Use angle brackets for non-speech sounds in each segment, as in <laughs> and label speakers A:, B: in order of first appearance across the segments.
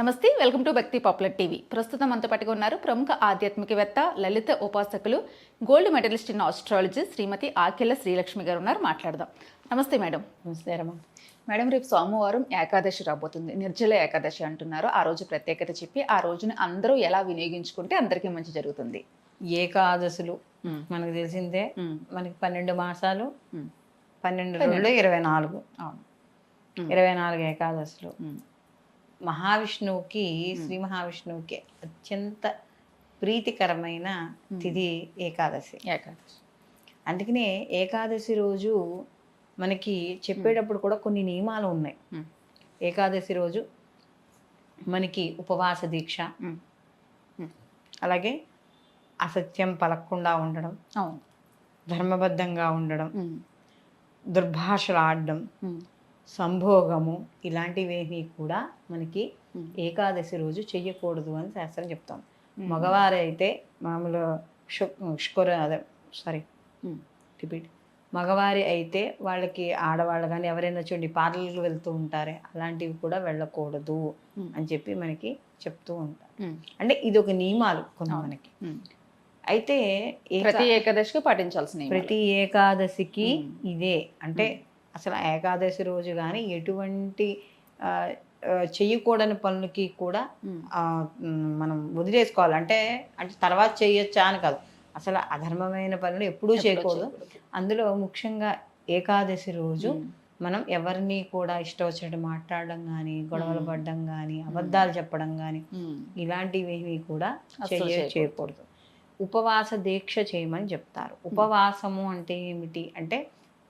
A: నమస్తే welcome to Bhakti popular TV. ప్రస్తుతం మనతో పాటుగా ఉన్నారు ప్రముఖ ఆధ్యాత్మికవేత్త లలిత ఉపాసకులు gold medalist in astrology Shrimati Akella Srilakshmi garu ఉన్నారు. మాట్లాడదాం. నమస్తే మేడం.
B: నమస్తే రమ్మ
A: మేడం రేపు సోమవారం ఏకాదశి రాబోతుంది. నిర్జల ఏకాదశి అంటున్నారు. ఆ రోజు ప్రత్యేకత చెప్పి ఆ రోజుని అందరూ ఎలా వినియోగించుకుంటే అందరికీ మంచి జరుగుతుంది?
B: ఏకాదశులు. మనకు తెలిసిందే. మనకి పన్నెండు మాసాలు. పన్నెండు రోజులు ఇరవై నాలుగు.
A: అవును.
B: ఇరవై నాలుగు ఏకాదశులు. మహావిష్ణువుకి శ్రీ మహావిష్ణువుకి అత్యంత ప్రీతికరమైన తిథి ఏకాదశి
A: ఏకాదశి
B: అందుకనే ఏకాదశి రోజు మనకి చెప్పేటప్పుడు కూడా కొన్ని నియమాలు ఉన్నాయి. ఏకాదశి రోజు మనకి ఉపవాస దీక్ష. అలాగే అసత్యం పలకకుండా ఉండడం ధర్మబద్ధంగా ఉండడం. దుర్భాషలు ఆడడం. సంభోగము ఇలాంటివేమీ కూడా మనకి. ఏకాదశి రోజు చెయ్యకూడదు అని శాస్త్రం చెప్తాం మగవారైతే మామూలు శుక్ర అదే సారీ. రిపీట్ మగవారి అయితే వాళ్ళకి ఆడవాళ్ళు కానీ ఎవరైనా చూడండి పార్లర్కి వెళ్తూ ఉంటారే అలాంటివి కూడా వెళ్ళకూడదు. అని చెప్పి మనకి చెప్తూ ఉంటారు. అంటే ఇది ఒక నియమాలు కొన్ని. మనకి. అయితే
A: ప్రతి ఏకాదశికి పాటించాల్సిన.
B: ప్రతి ఏకాదశికి. ఇదే అంటే అసలు ఏకాదశి రోజు కానీ ఎటువంటి చెయ్యకూడని పనులకి కూడా మనం వదిలేసుకోవాలి. అంటే అంటే తర్వాత చేయొచ్చా అని కాదు. అసలు అధర్మమైన పనులు ఎప్పుడూ చేయకూడదు. అందులో ముఖ్యంగా ఏకాదశి రోజు. మనం ఎవరిని కూడా ఇష్టం వచ్చినట్టు మాట్లాడడం కానీ గొడవలు పడడం కానీ అబద్ధాలు చెప్పడం కానీ. ఇలాంటివి ఏమీ కూడా
A: చేయకూడదు.
B: చేయకూడదు. ఉపవాస దీక్ష చేయమని చెప్తారు. ఉపవాసము అంటే ఏమిటి? అంటే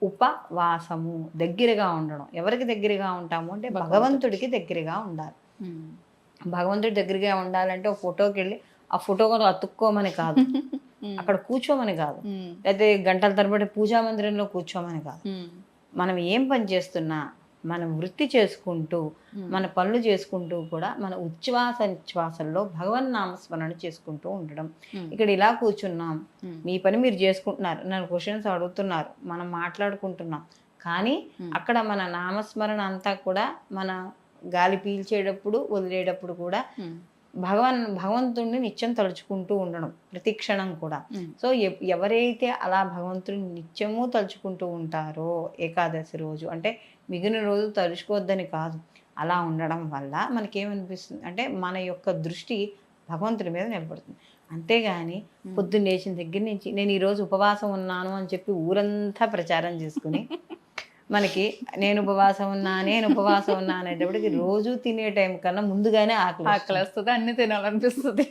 B: ఉపవాసము దగ్గరగా ఉండడం ఎవరికి దగ్గరగా ఉంటాము అంటే భగవంతుడికి దగ్గరగా ఉండాలి. భగవంతుడి దగ్గరగా ఉండాలంటే ఒక ఫోటోకి వెళ్ళి ఆ ఫోటో కూడా అతుక్కోమని కాదు. <laughs> అక్కడ కూర్చోమని కాదు. లేకపోతే గంటల తరబడి పూజా మందిరంలో కూర్చోమని కాదు. మనం ఏం పని చేస్తున్నా మనం వృత్తి చేసుకుంటూ. మన పనులు చేసుకుంటూ కూడా మన ఉచ్ఛ్వాస నిశ్వాసంలో భగవన్ నామస్మరణ చేసుకుంటూ ఉండడం. ఇక్కడ ఇలా కూర్చున్నాం. మీ పని మీరు చేసుకుంటున్నారు నన్ను క్వశ్చన్స్ అడుగుతున్నారు మనం మాట్లాడుకుంటున్నాం కానీ. అక్కడ మన నామస్మరణ అంతా కూడా మన గాలి పీల్చేటప్పుడు వదిలేటప్పుడు కూడా. భగవన్ భగవంతుడిని నిత్యం తలుచుకుంటూ ఉండడం ప్రతి క్షణం కూడా. సో ఎవరైతే అలా భగవంతుడిని నిత్యము తలుచుకుంటూ ఉంటారో ఏకాదశి రోజు అంటే మిగిలిన రోజు తలుచుకోవద్దని కాదు అలా ఉండడం వల్ల మనకేమనిపిస్తుంది? అంటే మన యొక్క దృష్టి భగవంతుడి మీద నిలబడుతుంది. అంతేగాని పొద్దున్న లేచిన దగ్గర నుంచి నేను ఈరోజు ఉపవాసం ఉన్నాను అని చెప్పి ఊరంతా ప్రచారం చేసుకుని <laughs> మనకి నేను ఉపవాసం ఉన్నా నేను ఉపవాసం ఉన్నా అనేటప్పటికి రోజు తినే టైం కన్నా ముందుగానే ఆకలి.
A: ఆకలి వస్తుంది అన్ని తినాలనిపిస్తుంది.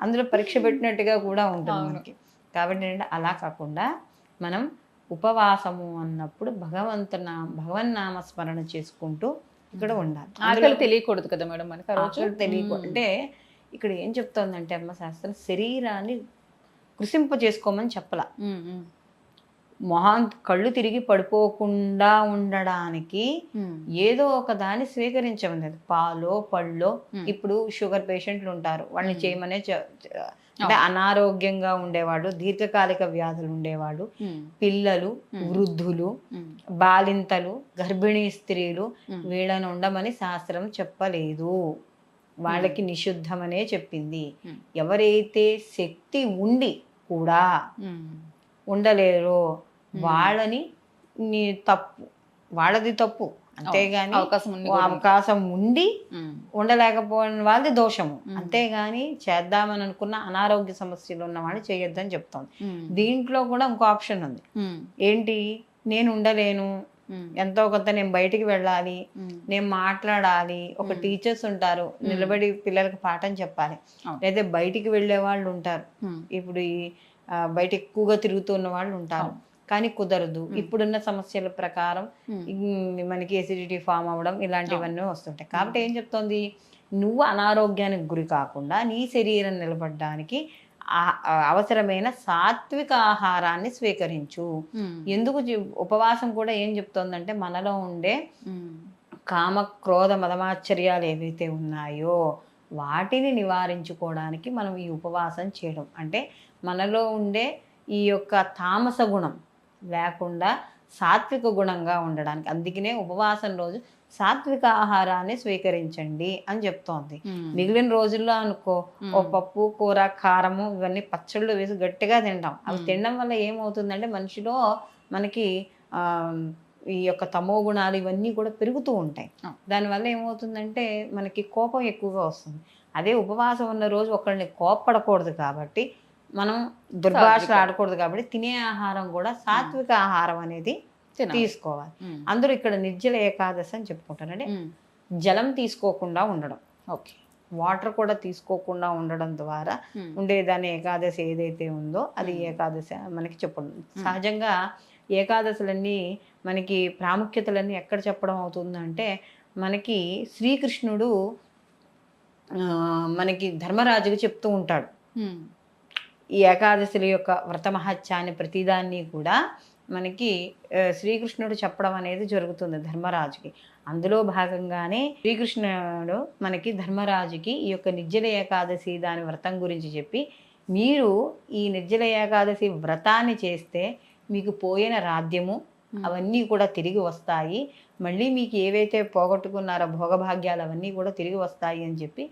B: అందులో పరీక్ష పెట్టినట్టుగా కూడా ఉంటుంది. మనకి. కాబట్టి ఏంటంటే అలా కాకుండా మనం ఉపవాసము అన్నప్పుడు భగవంతున భగవన్నామ స్మరణ చేసుకుంటూ ఇక్కడ ఉండాలి.
A: ఆకలి తెలియకూడదు కదా మేడం మనకి
B: ఆకలి తెలియకు అంటే ఇక్కడ ఏం చెప్తోందంటే అమ్మ శాస్త్రం శరీరాన్ని కృషింప చేసుకోమని చెప్పలా. మొహం కళ్ళు తిరిగి పడిపోకుండా ఉండడానికి. ఏదో ఒక దాన్ని స్వీకరించమని పాలో పళ్ళో. ఇప్పుడు షుగర్ పేషెంట్లు ఉంటారు వాళ్ళని చేయమనే అంటే అనారోగ్యంగా ఉండేవాళ్ళు దీర్ఘకాలిక వ్యాధులు
A: మ్మ్.
B: పిల్లలు వృద్ధులు. బాలింతలు గర్భిణీ స్త్రీలు. వీళ్ళని ఉండమని శాస్త్రం చెప్పలేదు వాళ్ళకి నిషిద్ధమనే చెప్పింది. ఎవరైతే శక్తి ఉండి కూడా. ఉండలేరో వాళ్ళని నీ తప్పు వాళ్ళది తప్పు. అంతేగాని
A: అవకాశం
B: అవకాశం ఉండి. ఉండలేకపోయిన వాళ్ళది దోషము. అంతేగాని చేద్దామని అనుకున్న అనారోగ్య సమస్యలు ఉన్న వాళ్ళు చేయొద్దని చెప్తాం. దీంట్లో కూడా ఇంకో ఆప్షన్ ఉంది. ఏంటి? నేను ఉండలేను. ఎంతో కొంత నేను బయటికి వెళ్ళాలి. నేను మాట్లాడాలి. ఒక టీచర్స్ ఉంటారు. నిలబడి పిల్లలకు పాఠం చెప్పాలి. లేదా బయటికి వెళ్ళే వాళ్ళు ఉంటారు. ఇప్పుడు ఈ బయట ఎక్కువగా తిరుగుతున్న వాళ్ళు ఉంటారు. కానీ కుదరదు. ఇప్పుడున్న సమస్యల ప్రకారం మనకి ఎసిడిటీ ఫామ్ అవ్వడం ఇలాంటివన్నీ వస్తుంటాయి. కాబట్టి ఏం చెప్తోంది? నువ్వు అనారోగ్యానికి గురి కాకుండా నీ శరీరం నిలబడడానికి అవసరమైన సాత్విక ఆహారాన్ని స్వీకరించు. ఎందుకు ఉపవాసం కూడా ఏం చెప్తోందంటే మనలో ఉండే. కామ క్రోధ మదమాశ్చర్యాలు ఏవైతే ఉన్నాయో వాటిని నివారించుకోవడానికి మనం ఈ ఉపవాసం చేయడం. అంటే మనలో ఉండే ఈ యొక్క తామస గుణం లేకుండా సాత్విక గుణంగా ఉండడానికి. అందుకనే ఉపవాసం రోజు సాత్విక ఆహారాన్ని స్వీకరించండి అని చెప్తోంది. మిగిలిన రోజుల్లో అనుకో ఓ పప్పు కూర కారము ఇవన్నీ పచ్చళ్ళు వేసి గట్టిగా తింటాం. అవి తినడం వల్ల ఏమవుతుందంటే మనిషిలో మనకి ఆ, ఈ యొక్క తమో గుణాలు ఇవన్నీ కూడా పెరుగుతూ ఉంటాయి. దానివల్ల ఏమవుతుందంటే మనకి కోపం ఎక్కువగా వస్తుంది. అదే ఉపవాసం ఉన్న రోజు ఒకళ్ళని కోప్పడకూడదు కాబట్టి మనం దుర్భాషలు ఆడకూడదు కాబట్టి తినే ఆహారం కూడా సాత్విక ఆహారం అనేది. తీసుకోవాలి. అందరూ ఇక్కడ నిర్జల ఏకాదశి అని చెప్పుకుంటారు అంటే. జలం తీసుకోకుండా ఉండడం
A: ఓకే
B: వాటర్ కూడా తీసుకోకుండా ఉండడం ద్వారా. ఉండేదాని ఏకాదశి ఏదైతే ఉందో అది ఏకాదశి మనకి చెప్పడం సహజంగా ఏకాదశులన్నీ మనకి ప్రాముఖ్యతలన్నీ ఎక్కడ చెప్పడం అవుతుందంటే మనకి శ్రీకృష్ణుడు మనకి ధర్మరాజుకి చెప్తూ ఉంటాడు. ఈ ఏకాదశుల యొక్క వ్రత మహత్యాన్ని ప్రతిదాన్ని కూడా మనకి శ్రీకృష్ణుడు చెప్పడం అనేది జరుగుతుంది ధర్మరాజుకి. అందులో భాగంగానే శ్రీకృష్ణుడు మనకి ధర్మరాజుకి ఈ యొక్క నిర్జల ఏకాదశి దాని వ్రతం గురించి చెప్పి మీరు ఈ నిర్జల ఏకాదశి వ్రతాన్ని చేస్తే మీకు పోయిన రాధ్యము అవన్నీ కూడా తిరిగి వస్తాయి. మళ్ళీ మీకు ఏవైతే పోగొట్టుకున్నారో భోగభాగ్యాలు అవన్నీ కూడా తిరిగి వస్తాయి అని చెప్పి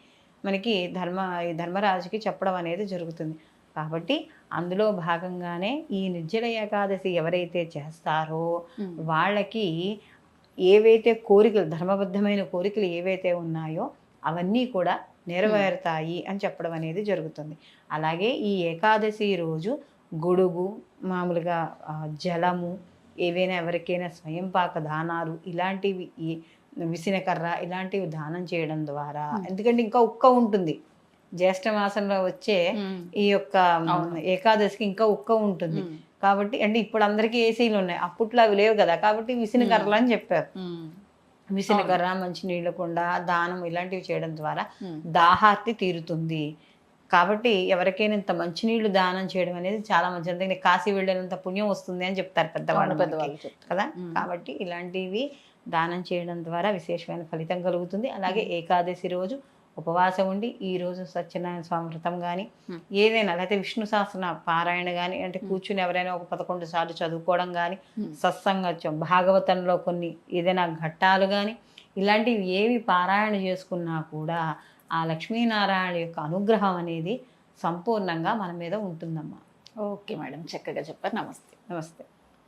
B: మనకి ధర్మ ఈ ధర్మరాజుకి చెప్పడం అనేది జరుగుతుంది. కాబట్టి అందులో భాగంగానే ఈ నిర్జల ఏకాదశి ఎవరైతే చేస్తారో. వాళ్ళకి ఏవైతే కోరికలు ధర్మబద్ధమైన కోరికలు ఏవైతే ఉన్నాయో అవన్నీ కూడా నెరవేరుతాయి అని చెప్పడం అనేది జరుగుతుంది. అలాగే ఈ ఏకాదశి రోజు గొడుగు మామూలుగా జలము ఏవైనా ఎవరికైనా స్వయంపాక దానాలు ఇలాంటివి విసినకర్ర ఇలాంటివి దానం చేయడం ద్వారా ఎందుకంటే ఇంకా ఉక్క ఉంటుంది. జ్యేష్ఠ మాసంలో వచ్చే. ఈ యొక్క ఏకాదశికి ఇంకా ఉక్క ఉంటుంది. కాబట్టి అంటే ఇప్పుడు అందరికీ ఏసీలు ఉన్నాయి? అప్పట్లో అవి లేవు కదా. కాబట్టి విసినకర్రలు అని చెప్పారు. విసినకర్ర మంచినీళ్ళ కుండ దానం ఇలాంటివి చేయడం ద్వారా. దాహార్తి తీరుతుంది. కాబట్టి ఎవరికైనా ఇంత మంచినీళ్ళు దానం చేయడం అనేది చాలా మంచి అందుకని కాశీ వెళ్ళినంత పుణ్యం వస్తుంది అని చెప్తారు పెద్దవాళ్ళు
A: పెద్దవాళ్ళు.
B: కదా? కాబట్టి ఇలాంటివి దానం చేయడం ద్వారా విశేషమైన ఫలితం కలుగుతుంది. అలాగే ఏకాదశి రోజు ఉపవాసం ఉండి ఈ రోజు సత్యనారాయణ స్వామి వ్రతం కానీ. ఏదైనా లేకపోతే విష్ణు సహస్ర పారాయణ కానీ అంటే కూర్చుని ఎవరైనా ఒక పదకొండు సార్లు చదువుకోవడం కానీ. సత్సంగత్యం భాగవతంలో కొన్ని ఏదైనా ఘట్టాలు కానీ ఇలాంటివి ఏవి పారాయణ చేసుకున్నా కూడా ఆ లక్ష్మీనారాయణ యొక్క అనుగ్రహం అనేది సంపూర్ణంగా మన మీద ఉంటుందమ్మా.
A: ఓకే మేడం చక్కగా చెప్పారు. నమస్తే.
B: నమస్తే.